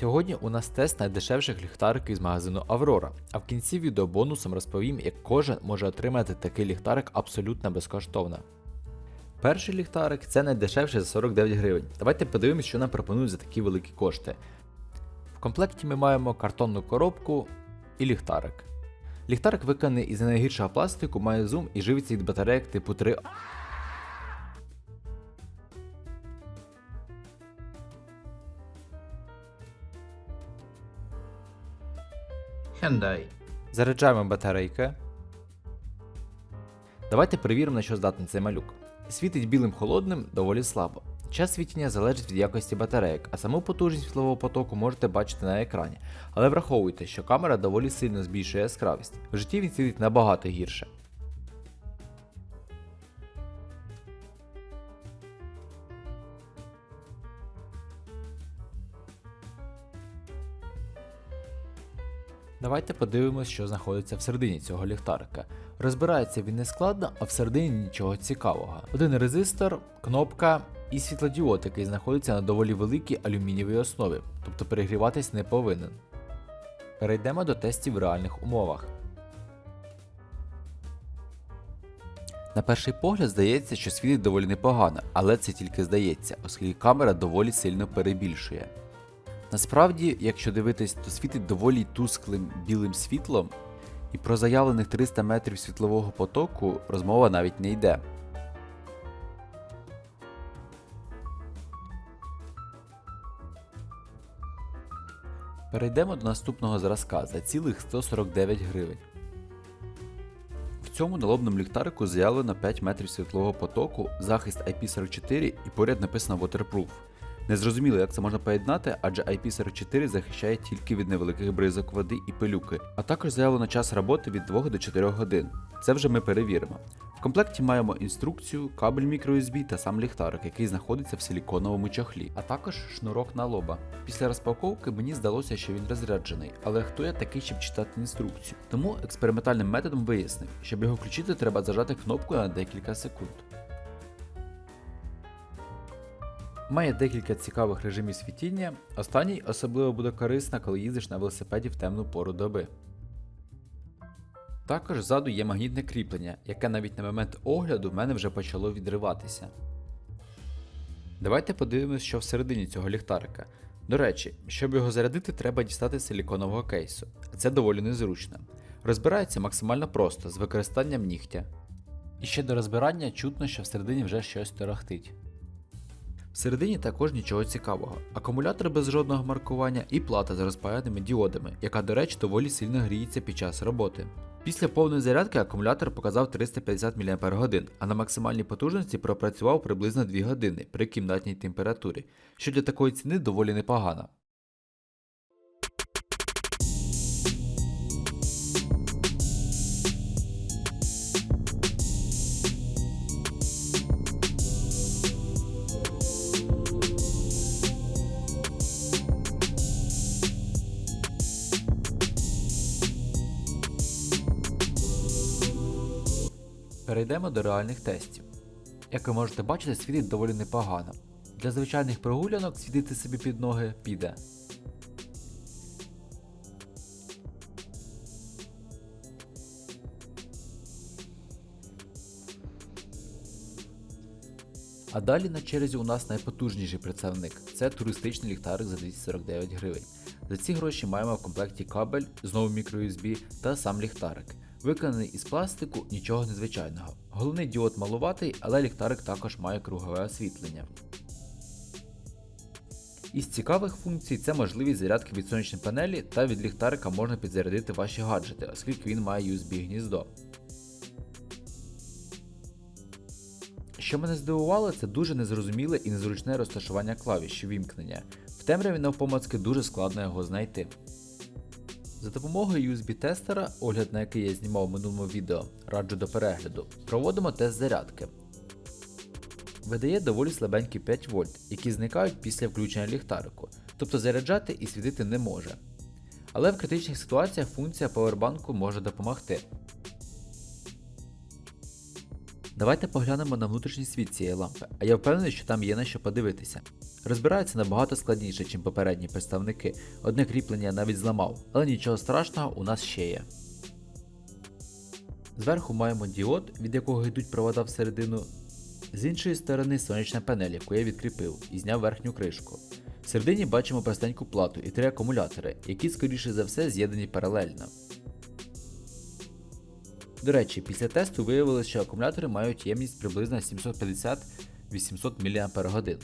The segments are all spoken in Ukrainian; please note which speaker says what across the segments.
Speaker 1: Сьогодні у нас тест найдешевших ліхтариків з магазину Аврора, а в кінці відео бонусом розповім, як кожен може отримати такий ліхтарик абсолютно безкоштовно. Перший ліхтарик це найдешевший за 49 гривень. Давайте подивимось, що нам пропонують за такі великі кошти. В комплекті ми маємо картонну коробку і ліхтарик. Ліхтарик виконаний із найгіршого пластику, має зум і живиться від батарейок типу 3
Speaker 2: Hyundai.
Speaker 1: Заряджаємо батарейки. Давайте перевіримо, на що здатний цей малюк. Світить білим холодним доволі слабо. Час світіння залежить від якості батарейок, а саму потужність світлового потоку можете бачити на екрані. Але враховуйте, що камера доволі сильно збільшує яскравість. В житті він світить набагато гірше. Давайте подивимось, що знаходиться всередині цього ліхтарика. Розбирається він не складно, а всередині нічого цікавого. Один резистор, кнопка і світлодіод, який знаходиться на доволі великій алюмінієвій основі, тобто перегріватись не повинен. Перейдемо до тестів в реальних умовах. На перший погляд здається, що світить доволі непогано, але це тільки здається, оскільки камера доволі сильно перебільшує. Насправді, якщо дивитись, то світить доволі тусклим білим світлом, і про заявлених 300 метрів світлового потоку розмова навіть не йде. Перейдемо до наступного зразка за цілих 149 гривень. В цьому налобному ліхтарику заявлено 5 метрів світлового потоку, захист IP44 і поряд написано Waterproof. Незрозуміло, як це можна поєднати, адже IP44 захищає тільки від невеликих бризок води і пилюки, а також заявлено час роботи від 2 до 4 годин. Це вже ми перевіримо. В комплекті маємо інструкцію, кабель microUSB та сам ліхтарик, який знаходиться в силіконовому чохлі, а також шнурок на лоба. Після розпаковки мені здалося, що він розряджений, але хто я такий, щоб читати інструкцію? Тому експериментальним методом вияснив, щоб його включити, треба зажати кнопку на декілька секунд. Має декілька цікавих режимів світіння. Останній особливо буде корисна, коли їздиш на велосипеді в темну пору доби. Також ззаду є магнітне кріплення, яке навіть на момент огляду в мене вже почало відриватися. Давайте подивимось, що всередині цього ліхтарика. До речі, щоб його зарядити, треба дістати силіконового кейсу, це доволі незручно. Розбирається максимально просто з використанням нігтя. І ще до розбирання чутно, що всередині вже щось торохтить. Всередині також нічого цікавого. Акумулятор без жодного маркування і плата з розпаяними діодами, яка, до речі, доволі сильно гріється під час роботи. Після повної зарядки акумулятор показав 350 мАч, а на максимальній потужності пропрацював приблизно 2 години при кімнатній температурі, що для такої ціни доволі непогано. Перейдемо до реальних тестів. Як ви можете бачити, світить доволі непогано. Для звичайних прогулянок світити собі під ноги піде. А далі на черзі у нас найпотужніший представник це туристичний ліхтарик за 249 гривень. За ці гроші маємо в комплекті кабель, знову microUSB та сам ліхтарик. Виконаний із пластику, нічого незвичайного. Головний діод малуватий, але ліхтарик також має кругове освітлення. Із цікавих функцій це можливість зарядки від сонячної панелі та від ліхтарика можна підзарядити ваші гаджети, оскільки він має USB гніздо. Що мене здивувало, це дуже незрозуміле і незручне розташування клавіш вімкнення. В темряві навпомацки дуже складно його знайти. За допомогою USB-тестера, огляд на який я знімав в минулому відео, раджу до перегляду, проводимо тест зарядки. Видає доволі слабенькі 5 вольт, які зникають після включення ліхтарику, тобто заряджати і світити не може. Але в критичних ситуаціях функція павербанку може допомогти. Давайте поглянемо на внутрішній світ цієї лампи, а я впевнений, що там є на що подивитися. Розбирається набагато складніше, ніж попередні представники. Одне кріплення навіть зламав, але нічого страшного у нас ще є. Зверху маємо діод, від якого йдуть провода всередину. З іншої сторони сонячна панель, яку я відкріпив і зняв верхню кришку. Всередині бачимо простеньку плату і три акумулятори, які скоріше за все з'єднані паралельно. До речі, після тесту виявилося, що акумулятори мають ємність приблизно 750-800 мАч.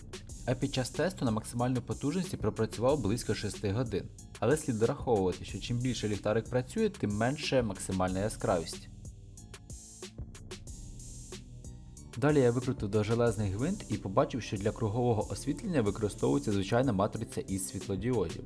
Speaker 1: А під час тесту на максимальній потужності пропрацював близько 6 годин. Але слід враховувати, що чим більше ліхтарик працює, тим менше максимальна яскравість. Далі я викрутив довжелезний гвинт і побачив, що для кругового освітлення використовується звичайна матриця із світлодіодів.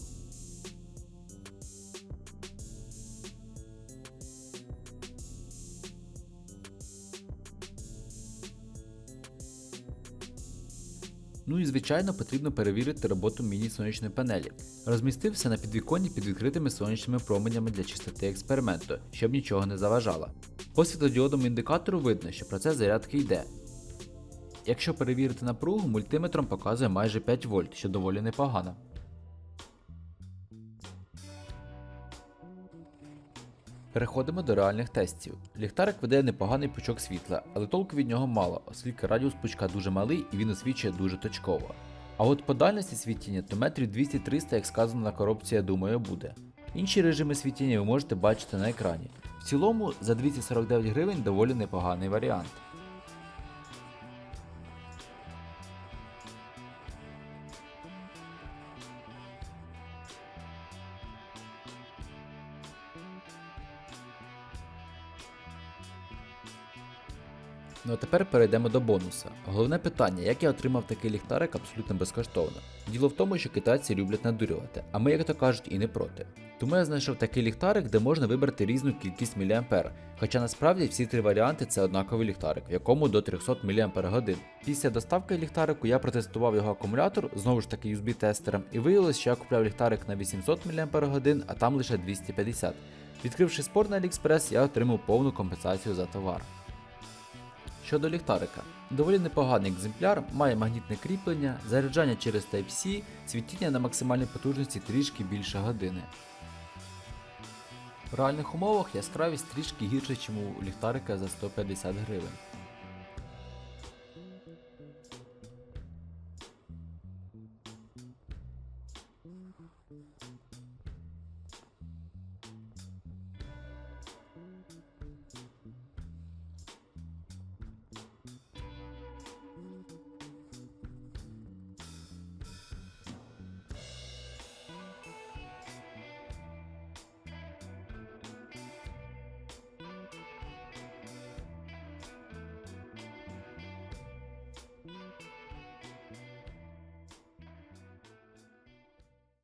Speaker 1: Ну і звичайно потрібно перевірити роботу міні-сонячної панелі. Розмістив все на підвіконні під відкритими сонячними променями для чистоти експерименту, щоб нічого не заважало. По світлодіодному індикатору видно, що процес зарядки йде. Якщо перевірити напругу, мультиметром показує майже 5 вольт, що доволі непогано. Переходимо до реальних тестів. Ліхтарик веде непоганий пучок світла, але толку від нього мало, оскільки радіус пучка дуже малий і він освічує дуже точково. А от по дальності світіння то метрів 200-300, як сказано на коробці, я думаю, буде. Інші режими світіння ви можете бачити на екрані. В цілому за 249 гривень доволі непоганий варіант. Ну а тепер перейдемо до бонуса. Головне питання, як я отримав такий ліхтарик абсолютно безкоштовно. Діло в тому, що китайці люблять надурювати, а ми, як то кажуть, і не проти. Тому я знайшов такий ліхтарик, де можна вибрати різну кількість мА. Хоча насправді всі три варіанти це однаковий ліхтарик, в якому до 300 мАч. Після доставки ліхтарику я протестував його акумулятор, знову ж таки USB-тестером, і виявилось, що я купляв ліхтарик на 800 мАч, а там лише 250. Відкривши спор на AliExpress, я отримав повну компенсацію за товар. Щодо ліхтарика, доволі непоганий екземпляр, має магнітне кріплення, заряджання через Type-C, світіння на максимальній потужності трішки більше години. В реальних умовах яскравість трішки гірше, ніж у ліхтарика за 150 гривень.